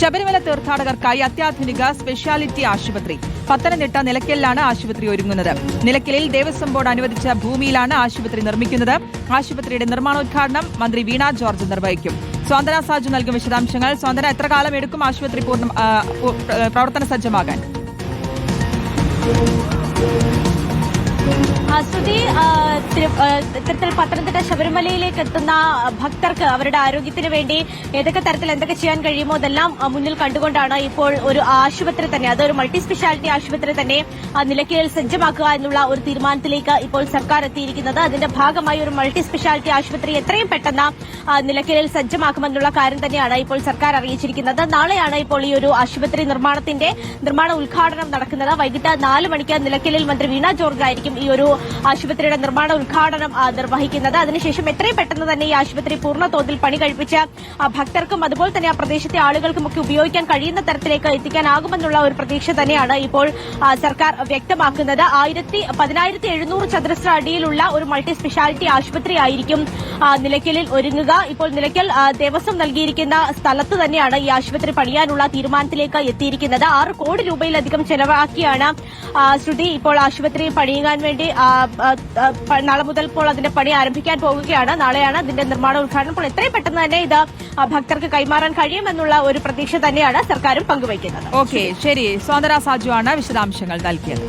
ശബരിമല തീർത്ഥാടകർക്കായി അത്യാധുനിക സ്പെഷ്യാലിറ്റി ആശുപത്രി. പത്തനംതിട്ട നിലയ്ക്കലിലാണ് ആശുപത്രി ഒരുങ്ങുന്നത്. നിലയ്ക്കലിൽ ദേവസ്വം ബോർഡ് അനുവദിച്ച ഭൂമിയിലാണ് ആശുപത്രി നിർമ്മിക്കുന്നത്. ആശുപത്രിയുടെ നിർമ്മാണോദ്ഘാടനം മന്ത്രി വീണ ജോർജ് നിർവഹിക്കും. സ്വാന്തന സാജു നൽകും വിശദാംശങ്ങൾ. സ്വാന്തന എത്ര കാലം എടുക്കും ആശുപത്രി പൂർണ പ്രവർത്തന സജ്ജമാകാൻ? തിരു- ഇത്തരത്തിൽ പത്തനംതിട്ട ശബരിമലയിലേക്ക് എത്തുന്ന ഭക്തർക്ക് അവരുടെ ആരോഗ്യത്തിന് വേണ്ടി ഏതൊക്കെ തരത്തിൽ എന്തൊക്കെ ചെയ്യാൻ കഴിയുമോ അതെല്ലാം മുന്നിൽ കണ്ടുകൊണ്ടാണ് ഇപ്പോൾ ഒരു ആശുപത്രി തന്നെ അതൊരു മൾട്ടി സ്പെഷ്യാലിറ്റി ആശുപത്രി തന്നെ ആ, നിലയ്ക്കലിൽ സജ്ജമാക്കുക എന്നുള്ള ഒരു തീരുമാനത്തിലേക്ക് ഇപ്പോൾ സർക്കാർ എത്തിയിരിക്കുന്നത്. അതിന്റെ ഭാഗമായി ഒരു മൾട്ടി സ്പെഷ്യാലിറ്റി ആശുപത്രി എത്രയും പെട്ടെന്ന് നിലയ്ക്കലിൽ സജ്ജമാക്കുമെന്നുള്ള കാര്യം തന്നെയാണ് ഇപ്പോൾ സർക്കാർ അറിയിച്ചിരിക്കുന്നത്. നാളെയാണ് ഇപ്പോൾ ഈ ഒരു ആശുപത്രി നിർമ്മാണത്തിന്റെ നിർമ്മാണ ഉദ്ഘാടനം നടക്കുന്നത്. വൈകിട്ട് നാല് മണിക്ക് നിലയ്ക്കലിൽ മന്ത്രി വീണ ജോർജ് ആയിരിക്കും ഈ ഒരു ആശുപത്രിയുടെ നിർമ്മാണ ഉദ്ഘാടനം നിർവഹിക്കുന്നത്. അതിനുശേഷം എത്രയും പെട്ടെന്ന് തന്നെ ഈ ആശുപത്രി പൂർണ തോതിൽ പണി കഴിപ്പിച്ച് ഭക്തർക്കും അതുപോലെ തന്നെ ആ പ്രദേശത്തെ ആളുകൾക്കുമൊക്കെ ഉപയോഗിക്കാൻ കഴിയുന്ന തരത്തിലേക്ക് എത്തിക്കാനാകുമെന്നുള്ള ഒരു പ്രതീക്ഷ തന്നെയാണ് ഇപ്പോൾ സർക്കാർ വ്യക്തമാക്കുന്നത്. ആയിരത്തി പതിനായിരത്തി എഴുന്നൂറ് ചതുരശ്ര അടിയിലുള്ള ഒരു മൾട്ടി സ്പെഷ്യാലിറ്റി ആശുപത്രി ആയിരിക്കും നിലയ്ക്കലിൽ ഒരുങ്ങുക ഇപ്പോൾ നിലയ്ക്കൽ ദേവസ്വം നൽകിയിരിക്കുന്ന സ്ഥലത്ത് തന്നെയാണ് ഈ ആശുപത്രി പണിയാനുള്ള തീരുമാനത്തിലേക്ക് എത്തിയിരിക്കുന്നത്. ആറ് കോടി രൂപയിലധികം ചെലവാക്കിയാണ് ശ്രുതി ഇപ്പോൾ ആശുപത്രി പണിയാൻ വേണ്ടി നാളെ മുതൽ ഇപ്പോൾ അതിന്റെ പണി ആരംഭിക്കാൻ പോകുകയാണ് നാളെയാണ് അതിന്റെ നിർമ്മാണ ഉദ്ഘാടനം. അപ്പോൾ എത്രയും പെട്ടെന്ന് തന്നെ ഇത് ഭക്തർക്ക് കൈമാറാൻ കഴിയുമെന്നുള്ള ഒരു പ്രതീക്ഷ തന്നെയാണ് സർക്കാരും പങ്കുവയ്ക്കുന്നത്. ഓക്കെ ശരി. സ്വാതന്ത്ര്യ സാജു ആണ് വിശദാംശങ്ങൾ നൽകിയത്.